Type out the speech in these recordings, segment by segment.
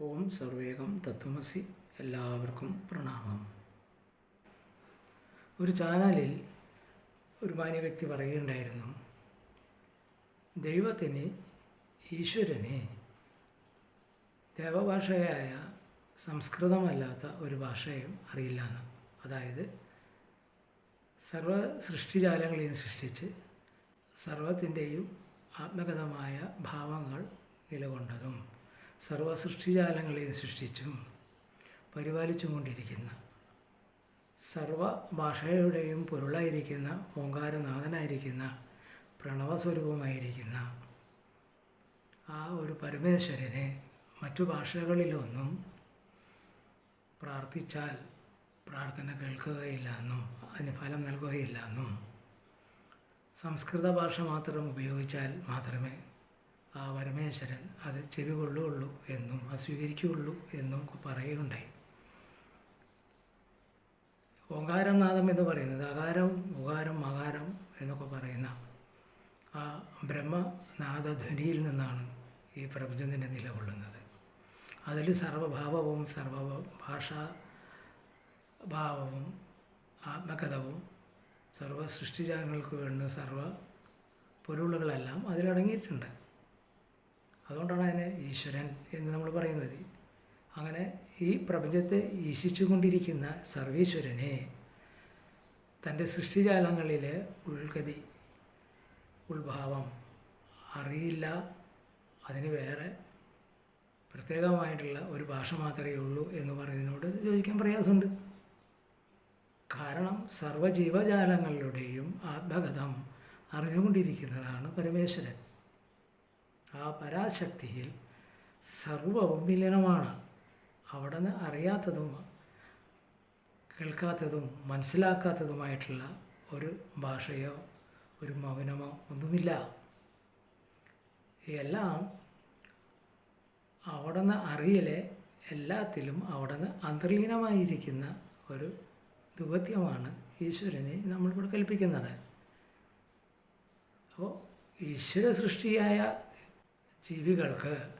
ഓം സർവേകം തത്വമസി എല്ലാവർക്കും പ്രണാമം. ഒരു ചാനലിൽ ഒരു മാന്യ വ്യക്തി പറയുകയുണ്ടായിരുന്നു ദൈവത്തിന് ഈശ്വരനെ ദേവഭാഷയായ സംസ്കൃതമല്ലാത്ത ഒരു ഭാഷയും അറിയില്ല എന്ന് അതായത് സർവ സൃഷ്ടിജാലങ്ങളെയും സൃഷ്ടിച്ച് സർവത്തിന്റെയും ആത്മഗതമായ ഭാവങ്ങൾ നിലകൊണ്ടതും സർവ സൃഷ്ടിജാലങ്ങളെയും സൃഷ്ടിച്ചും പരിപാലിച്ചും കൊണ്ടിരിക്കുന്ന സർവ ഭാഷയുടെയും പൊരുളായിരിക്കുന്ന ഓങ്കാരനാഥനായിരിക്കുന്ന പ്രണവസ്വരൂപമായിരിക്കുന്ന ആ ഒരു പരമേശ്വരനെ മറ്റു ഭാഷകളിലൊന്നും പ്രാർത്ഥിച്ചാൽ പ്രാർത്ഥന കേൾക്കുകയില്ല എന്നും അതിന് ഫലം നൽകുകയില്ല എന്നും സംസ്കൃത ഭാഷ മാത്രം ഉപയോഗിച്ചാൽ മാത്രമേ ആ പരമേശ്വരൻ അത് ചെവി കൊള്ളുകയുള്ളൂ എന്നും അത് സ്വീകരിക്കുകയുള്ളൂ എന്നും പറയുകയുണ്ടായി. ഓങ്കാരനാഥം എന്ന് പറയുന്നത് അകാരം ഉകാരം മകാരം എന്നൊക്കെ പറയുന്ന ആ ബ്രഹ്മനാഥധ്വനിയിൽ നിന്നാണ് ഈ പ്രപഞ്ചത്തിന്റെ നിലകൊള്ളുന്നത് അതിൽ സർവഭാവവും സർവ ഭാഷാ ഭാവവും ആത്മകഥവും സർവ സൃഷ്ടിജാലങ്ങൾക്ക് വേണ്ട സർവ പൊരുളുകളെല്ലാം അതിലടങ്ങിയിട്ടുണ്ട്. അതുകൊണ്ടാണ് അതിനെ ഈശ്വരൻ എന്ന് നമ്മൾ പറയുന്നത്. അങ്ങനെ ഈ പ്രപഞ്ചത്തെ ഈശിച്ചുകൊണ്ടിരിക്കുന്ന സർവീശ്വരനെ തന്റെ സൃഷ്ടിജാലങ്ങളിലെ ഉൾഗതി ഉത്ഭാവം അറിയില്ല. അതിന് വേറെ പ്രത്യേകമായിട്ടുള്ള ഒരു ഭാഷ മാത്രമേ ഉള്ളൂ എന്ന് പറയുന്നതിനോട് യോജിക്കാൻ പ്രയാസമുണ്ട്. കാരണം സർവജീവജാലങ്ങളുടെയും ആത്മഗതം അറിഞ്ഞുകൊണ്ടിരിക്കുന്നതാണ് പരമേശ്വരൻ. ആ പരാശക്തിയിൽ സർവവും വിലീനമാണ് നിന്ന് അറിയാത്തതും കേൾക്കാത്തതും മനസ്സിലാക്കാത്തതുമായിട്ടുള്ള ഒരു ഭാഷയോ ഒരു മൗനമോ ഒന്നുമില്ല. എല്ലാം അവിടെ നിന്ന് അറിയലെ എല്ലാത്തിലും അവിടെ നിന്ന് അന്തർലീനമായിരിക്കുന്ന ഒരു ദുപത്യമാണ് ഈശ്വരനെ നമ്മളിവിടെ കൽപ്പിക്കുന്നത്. അപ്പോൾ ഈശ്വര സൃഷ്ടിയായ ജീവികൾക്ക്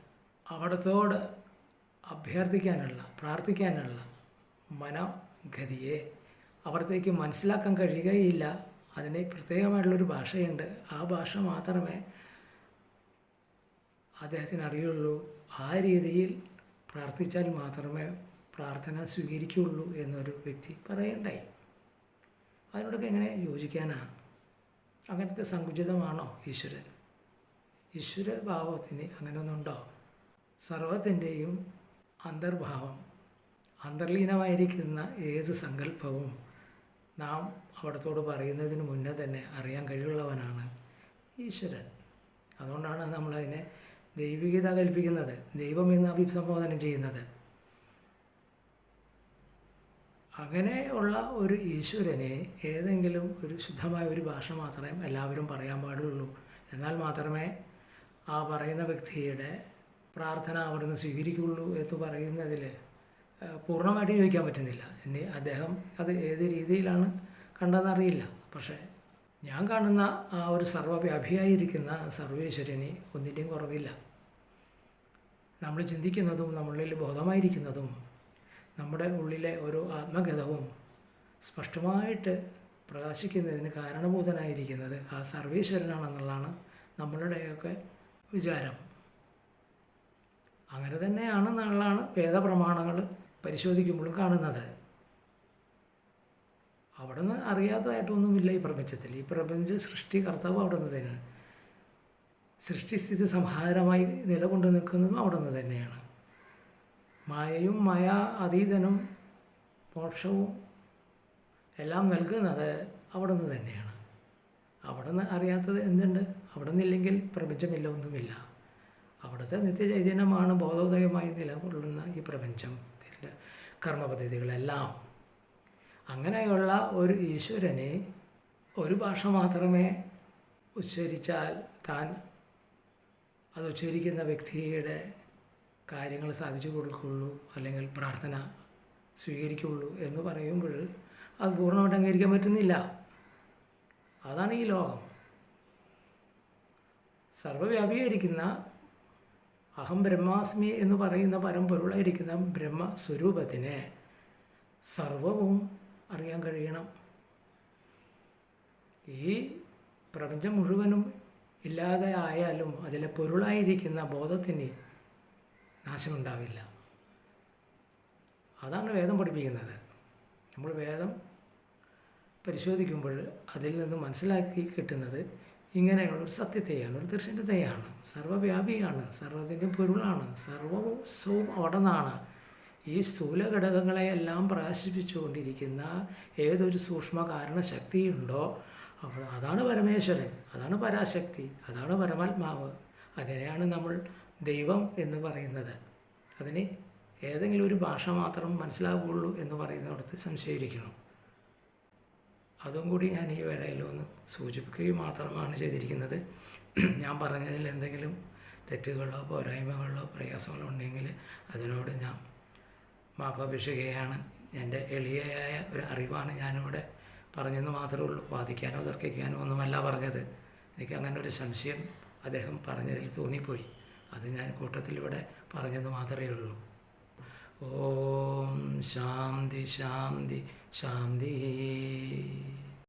അവിടത്തോട് അഭ്യർത്ഥിക്കാനുള്ള പ്രാർത്ഥിക്കാനുള്ള മനഗതിയെ അവിടത്തേക്ക് മനസ്സിലാക്കാൻ കഴിയുകയില്ല. അതിന് പ്രത്യേകമായിട്ടുള്ളൊരു ഭാഷയുണ്ട്. ആ ഭാഷ മാത്രമേ അദ്ദേഹത്തിന് അറിയുള്ളൂ. ആ രീതിയിൽ പ്രാർത്ഥിച്ചാൽ മാത്രമേ പ്രാർത്ഥന സ്വീകരിക്കുകയുള്ളൂ എന്നൊരു വ്യക്തി പറയണ്ടായി. അതിനോടൊക്കെ എങ്ങനെ യോജിക്കാനാണ് അങ്ങനത്തെ സങ്കുചിതമാണോ ഈശ്വരൻ? ഈശ്വരഭാവത്തിന് അങ്ങനെ ഉണ്ടാവും സർവത്തിന്റെയും അന്തർഭാവം അന്തർലീനമായിരിക്കുന്ന ഏത് സങ്കല്പവും നാം അവിടത്തോട് പറയുന്നതിന് മുന്നേ തന്നെ അറിയാൻ കഴിവുള്ളവനാണ് ഈശ്വരൻ. അതുകൊണ്ടാണ് നമ്മളതിനെ ദൈവികത കൽപ്പിക്കുന്നത് ദൈവം എന്ന് അഭിസംബോധന ചെയ്യുന്നത്. അങ്ങനെയുള്ള ഒരു ഈശ്വരനെ ഏതെങ്കിലും ഒരു ശുദ്ധമായ ഒരു ഭാഷ മാത്രമേ എല്ലാവരും പറയാൻ പാടുള്ളൂ. എന്നാൽ മാത്രമേ ആ പറയുന്ന വ്യക്തിയുടെ പ്രാർത്ഥന അവിടുന്ന് സ്വീകരിക്കുള്ളൂ എന്ന് പറയുന്നതിൽ പൂർണമായിട്ട് ചോദിക്കാൻ പറ്റുന്നില്ല. ഇനി അദ്ദേഹം അത് ഏത് രീതിയിലാണ് കണ്ടതെന്നറിയില്ല. പക്ഷേ ഞാൻ കാണുന്ന ആ ഒരു സർവവ്യാപിയായിരിക്കുന്ന സർവേശ്വരന് ഒന്നിന്റെയും കുറവില്ല. നമ്മൾ ചിന്തിക്കുന്നതും നമ്മളിൽ ബോധമായിരിക്കുന്നതും നമ്മുടെ ഉള്ളിലെ ഒരു ആത്മഗതവും സ്പഷ്ടമായിട്ട് പ്രകാശിക്കുന്നതിന് കാരണഭൂതനായിരിക്കുന്നത് ആ സർവേശ്വരനാണെന്നുള്ളതാണ് നമ്മളുടെയൊക്കെ വിചാരം. അങ്ങനെ തന്നെയാണ് തന്നെയാണെന്നുള്ളതാണ് വേദപ്രമാണങ്ങൾ പരിശോധിക്കുമ്പോഴും കാണുന്നത്. അവിടെ നിന്ന് അറിയാത്തതായിട്ടൊന്നുമില്ല ഈ പ്രപഞ്ചത്തിൽ. ഈ പ്രപഞ്ച സൃഷ്ടി കർത്താവ് അവിടെ നിന്ന് തന്നെയാണ് സൃഷ്ടിസ്ഥിതി സംഹാരമായി നിലകൊണ്ട് നിൽക്കുന്നതും അവിടെ നിന്ന് തന്നെയാണ്. മായയും മായ അതീതനും മോക്ഷവും എല്ലാം നൽകുന്നത് അവിടെ നിന്ന് തന്നെയാണ്. അവിടെ അറിയാത്തത് എന്തുണ്ട്? അവിടെ നിന്നില്ലെങ്കിൽ പ്രപഞ്ചമില്ല ഒന്നുമില്ല. അവിടുത്തെ നിത്യചൈതന്യമാണ് ബോധോദയമായി നിലകൊള്ളുന്ന ഈ പ്രപഞ്ചത്തിന്റെ കർമ്മപദ്ധതികളെല്ലാം. അങ്ങനെയുള്ള ഒരു ഈശ്വരനെ ഒരു ഭാഷ മാത്രമേ ഉച്ചരിച്ചാൽ താൻ അത് ഉച്ചരിക്കുന്ന വ്യക്തിയുടെ കാര്യങ്ങൾ സാധിച്ചു കൊടുക്കുകയുള്ളൂ അല്ലെങ്കിൽ പ്രാർത്ഥന സ്വീകരിക്കുകയുള്ളൂ എന്ന് പറയുമ്പോൾ അത് പൂർണമായിട്ട് അംഗീകരിക്കാൻ പറ്റുന്നില്ല. അതാണ് ഈ ലോകം. സർവവ്യാപിയായിരിക്കുന്ന അഹം ബ്രഹ്മാസ്മി എന്ന് പറയുന്ന പരമ്പൊരുളായിരിക്കുന്ന ബ്രഹ്മ സ്വരൂപത്തിനെ സർവവും അറിയാൻ കഴിയണം. ഈ പ്രപഞ്ചം മുഴുവനും ഇല്ലാതെ ആയാലും അതിലെ പൊരുളായിരിക്കുന്ന ബോധത്തിന് നാശമുണ്ടാവില്ല. അതാണ് വേദം പഠിപ്പിക്കുന്നത്. നമ്മൾ വേദം പരിശോധിക്കുമ്പോൾ അതിൽ നിന്ന് മനസ്സിലാക്കി കിട്ടുന്നത് ഇങ്ങനെയുള്ളൊരു സത്യത്തെയാണ് ഒരു ദർശനത്തെയാണ്. സർവവ്യാപിയാണ് സർവത്തിന്റെ പൊരുളാണ് സർവവും സവും അവിടെന്നാണ് ഈ സ്ഥൂല ഘടകങ്ങളെയെല്ലാം പ്രകാശിപ്പിച്ചുകൊണ്ടിരിക്കുന്ന ഏതൊരു സൂക്ഷ്മ കാരണ ശക്തിയുണ്ടോ അപ്പോൾ അതാണ് പരമേശ്വരൻ അതാണ് പരാശക്തി അതാണ് പരമാത്മാവ്. അതിനെയാണ് നമ്മൾ ദൈവം എന്ന് പറയുന്നത്. അതിന് ഏതെങ്കിലും ഒരു ഭാഷ മാത്രം മനസ്സിലാവുകയുള്ളൂ എന്ന് പറയുന്നിടത്ത് സംശയിച്ചിരിക്കണം അതും കൂടി ഞാൻ ഈ വേളയിൽ ഒന്ന് സൂചിപ്പിക്കുകയും മാത്രമാണ് ചെയ്തിരിക്കുന്നത്. ഞാൻ പറഞ്ഞതിൽ എന്തെങ്കിലും തെറ്റുകളോ പോരായ്മകളോ പ്രയാസങ്ങളോ ഉണ്ടെങ്കിൽ അതിനോട് ഞാൻ മാപ്പപേക്ഷിക്കുകയാണ് എന്റെ എളിയയായ ഒരു അറിവാണ് ഞാനിവിടെ പറഞ്ഞെന്ന് മാത്രമേ ഉള്ളൂ. വാദിക്കാനോ തർക്കിക്കാനോ ഒന്നുമല്ല പറഞ്ഞത്. എനിക്ക് അങ്ങനെ ഒരു സംശയം അദ്ദേഹം പറഞ്ഞതിൽ തോന്നിപ്പോയി. അത് ഞാൻ കൂട്ടത്തിൽ ഇവിടെ പറഞ്ഞത് മാത്രമേ ഉള്ളൂ. ഓം ശാന്തി ശാന്തി ശാന്തി.